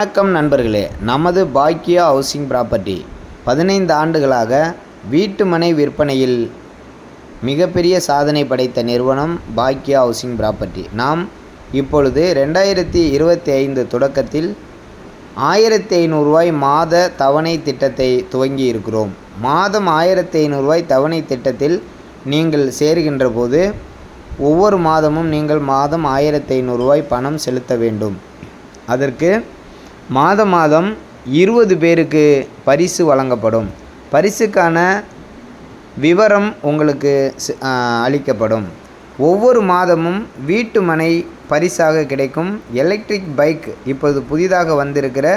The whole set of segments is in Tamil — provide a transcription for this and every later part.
வணக்கம் நண்பர்களே. நமது பாக்கியா ஹவுசிங் ப்ராப்பர்ட்டி பதினைந்து ஆண்டுகளாக வீட்டு மனை விற்பனையில் மிகப்பெரிய சாதனை படைத்த நிறுவனம் பாக்கியா ஹவுசிங் ப்ராப்பர்ட்டி. நாம் இப்பொழுது ரெண்டாயிரத்தி இருபத்தி ஐந்து தொடக்கத்தில் ஆயிரத்தி ஐநூறுரூவாய் மாத தவணை திட்டத்தை துவங்கி இருக்கிறோம். மாதம் ஆயிரத்தி ஐநூறுரூவாய் தவணை திட்டத்தில் நீங்கள் சேர்கின்ற போது ஒவ்வொரு மாதமும் நீங்கள் மாதம் ஆயிரத்தி ஐநூறுரூவாய் பணம் செலுத்த வேண்டும். அதற்கு மாத மாதம் இருபது பேருக்கு பரிசு வழங்கப்படும். பரிசுக்கான விவரம் உங்களுக்கு அளிக்கப்படும். ஒவ்வொரு மாதமும் வீட்டு மனை பரிசாக கிடைக்கும். எலக்ட்ரிக் பைக் இப்போது புதிதாக வந்திருக்கிற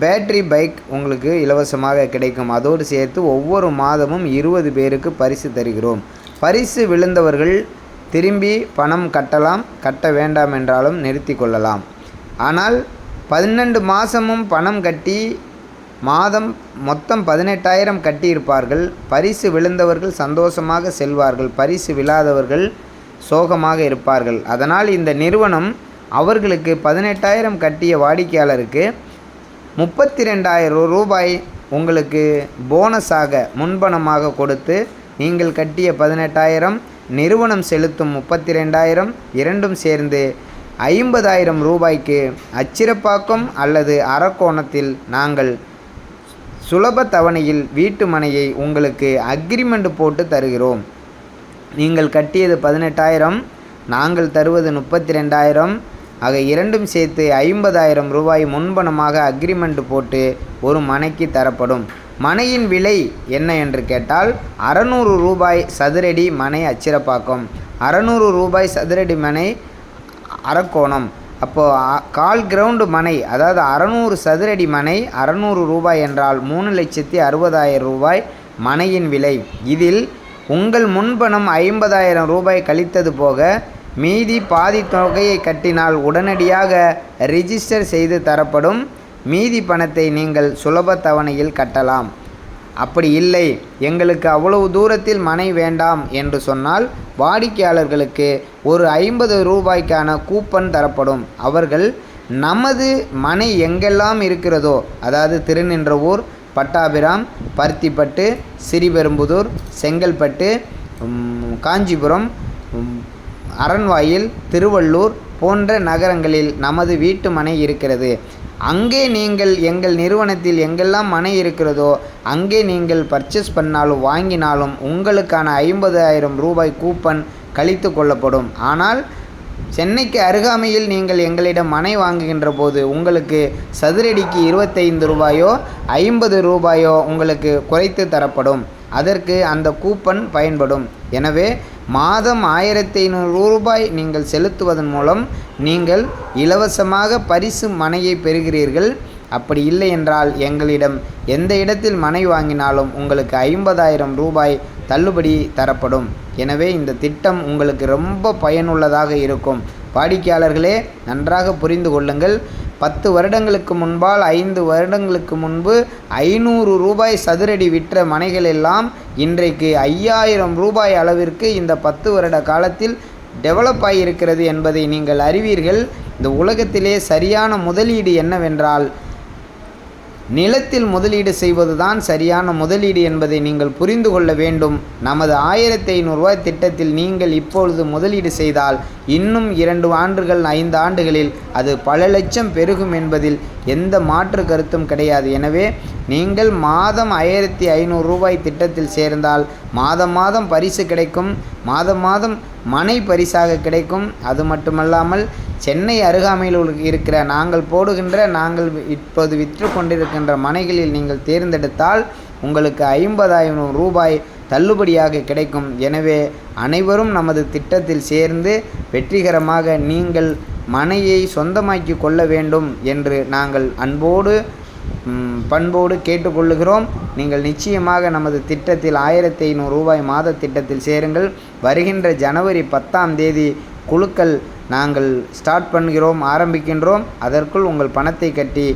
பேட்டரி பைக் உங்களுக்கு இலவசமாக கிடைக்கும். அதோடு சேர்த்து ஒவ்வொரு மாதமும் இருபது பேருக்கு பரிசு தருகிறோம். பரிசு விழுந்தவர்கள் திரும்பி பணம் கட்டலாம். கட்ட வேண்டாம் என்றாலும் நிறுத்தி கொள்ளலாம். ஆனால் பன்னெண்டு மாதமும் பணம் கட்டி மாதம் மொத்தம் பதினெட்டாயிரம் கட்டியிருப்பார்கள். பரிசு விழுந்தவர்கள் சந்தோஷமாக செல்வார்கள். பரிசு விழாதவர்கள் சோகமாக இருப்பார்கள். அதனால் இந்த நிறுவனம் அவர்களுக்கு பதினெட்டாயிரம் கட்டிய வாடிக்கையாளருக்கு முப்பத்தி ரெண்டாயிரம் ரூபாய் உங்களுக்கு போனஸாக முன்பணமாக கொடுத்து நீங்கள் கட்டிய பதினெட்டாயிரம் நிறுவனம் செலுத்தும் முப்பத்தி ரெண்டாயிரம் இரண்டும் சேர்ந்து ஐம்பதாயிரம் ரூபாய்க்கு அச்சிறப்பாக்கம் அல்லது அரக்கோணத்தில் நாங்கள் சுலப தவணையில் வீட்டு மனையை உங்களுக்கு அக்ரிமெண்ட் போட்டு தருகிறோம். நீங்கள் கட்டியது பதினெட்டாயிரம் நாங்கள் தருவது முப்பத்தி ரெண்டாயிரம் ஆக இரண்டும் சேர்த்து ஐம்பதாயிரம் ரூபாய் முன்பணமாக அக்ரிமெண்ட் போட்டு ஒரு மனைக்கு தரப்படும். மனையின் விலை என்ன என்று கேட்டால் அறநூறு ரூபாய் சதுரடி மனை அச்சிறப்பாக்கம். அறநூறு ரூபாய் சதுரடி மனை அரக்கோணம் அப்போது கால் கிரவுண்டு மனை அதாவது அறநூறு சதுரடி மனை அறநூறு ரூபாய் என்றால் மூணு லட்சத்தி அறுபதாயிரம் ரூபாய் மனையின் விலை. இதில் உங்கள் முன்பணம் ஐம்பதாயிரம் ரூபாய் கழித்தது போக மீதி பாதி தொகையை கட்டினால் உடனடியாக ரிஜிஸ்டர் செய்து தரப்படும். மீதி பணத்தை நீங்கள் சுலப தவணையில் கட்டலாம். அப்படி இல்லை. எங்களுக்கு அவ்வளவு தூரத்தில் மனை வேண்டாம் என்று சொன்னால் வாடிக்கையாளர்களுக்கு ஒரு ஐம்பது ரூபாய்க்கான கூப்பன் தரப்படும். அவர்கள் நமது மனை எங்கெல்லாம் இருக்கிறதோ அதாவது திருநின்றவூர் பட்டாபிராம் பருத்திப்பட்டு சிறிபெரும்புதூர் செங்கல்பட்டு காஞ்சிபுரம் அரண்வாயில் திருவள்ளூர் போன்ற நகரங்களில் நமது வீட்டு மனை இருக்கிறது. அங்கே நீங்கள் எங்கள் நிறுவனத்தில் எங்கெல்லாம் மனை இருக்கிறதோ அங்கே நீங்கள் பர்ச்சேஸ் பண்ணாலும் வாங்கினாலும் உங்களுக்கான ஐம்பதாயிரம் ரூபாய் கூப்பன் கழித்து கொள்ளப்படும். ஆனால் சென்னைக்கு அருகாமையில் நீங்கள் எங்களிடம் மனை வாங்குகின்ற போது உங்களுக்கு சதுரடிக்கு இருபத்தைந்து ரூபாயோ ஐம்பது ரூபாயோ உங்களுக்கு குறைத்து தரப்படும். அதற்கு அந்த கூப்பன் பயன்படும். எனவே மாதம் ஆயிரத்தி ஐநூறு ரூபாய் நீங்கள் செலுத்துவதன் மூலம் நீங்கள் இலவசமாக பரிசு மனையை பெறுகிறீர்கள். அப்படி இல்லை என்றால் எங்களிடம் எந்த இடத்தில் மனை வாங்கினாலும் உங்களுக்கு ஐம்பதாயிரம் ரூபாய் தள்ளுபடி தரப்படும். எனவே இந்த திட்டம் உங்களுக்கு ரொம்ப பயனுள்ளதாக இருக்கும். வாடிக்கையாளர்களே நன்றாக புரிந்து கொள்ளுங்கள். பத்து வருடங்களுக்கு முன்பால் ஐந்து வருடங்களுக்கு முன்பு ஐநூறு ரூபாய் சதுரடி விற்ற மனைகள் எல்லாம் இன்றைக்கு ஐயாயிரம் ரூபாய் அளவிற்கு இந்த பத்து வருட காலத்தில் டெவலப் ஆகியிருக்கிறது என்பதை நீங்கள் அறிவீர்கள். இந்த உலகத்திலே சரியான முதலீடு என்னவென்றால் நிலத்தில் முதலீடு செய்வதுதான் சரியான முதலீடு என்பதை நீங்கள் புரிந்து கொள்ள வேண்டும். நமது ஆயிரத்தி ஐநூறுரூவாய் திட்டத்தில் நீங்கள் இப்பொழுது முதலீடு செய்தால் இன்னும் இரண்டு ஆண்டுகள் ஐந்து ஆண்டுகளில் அது பல லட்சம் பெருகும் என்பதில் எந்த மாற்று கருத்தும் கிடையாது. எனவே நீங்கள் மாதம் ஆயிரத்தி ஐநூறு ரூபாய் திட்டத்தில் சேர்ந்தால் மாதம் மாதம் பரிசு கிடைக்கும். மாதம் மாதம் மனை பரிசாக கிடைக்கும். அது மட்டுமல்லாமல் சென்னை அருகாமையில் உள்ள- இருக்கிற நாங்கள் போடுகின்ற நாங்கள் இப்போது விற்று கொண்டிருக்கின்ற மனைகளில் நீங்கள் தேர்ந்தெடுத்தால் உங்களுக்கு ஐம்பதாயிரம் ரூபாய் தள்ளுபடியாக கிடைக்கும். எனவே அனைவரும் நமது திட்டத்தில் சேர்ந்து வெற்றிகரமாக நீங்கள் மனையை சொந்தமாக்கி கொள்ள வேண்டும் என்று நாங்கள் அன்போடு பண்போடு கேட்டுக்கொள்ளுகிறோம். நீங்கள் நிச்சயமாக நமது திட்டத்தில் ஆயிரத்தி ஐநூறு ரூபாய் மாத திட்டத்தில் சேருங்கள். வருகின்ற ஜனவரி பத்தாம் தேதி குழுக்கள் நாங்கள் ஸ்டார்ட் பண்ணுகிறோம் ஆரம்பிக்கின்றோம். அதற்குள் உங்கள் பணத்தை கட்டி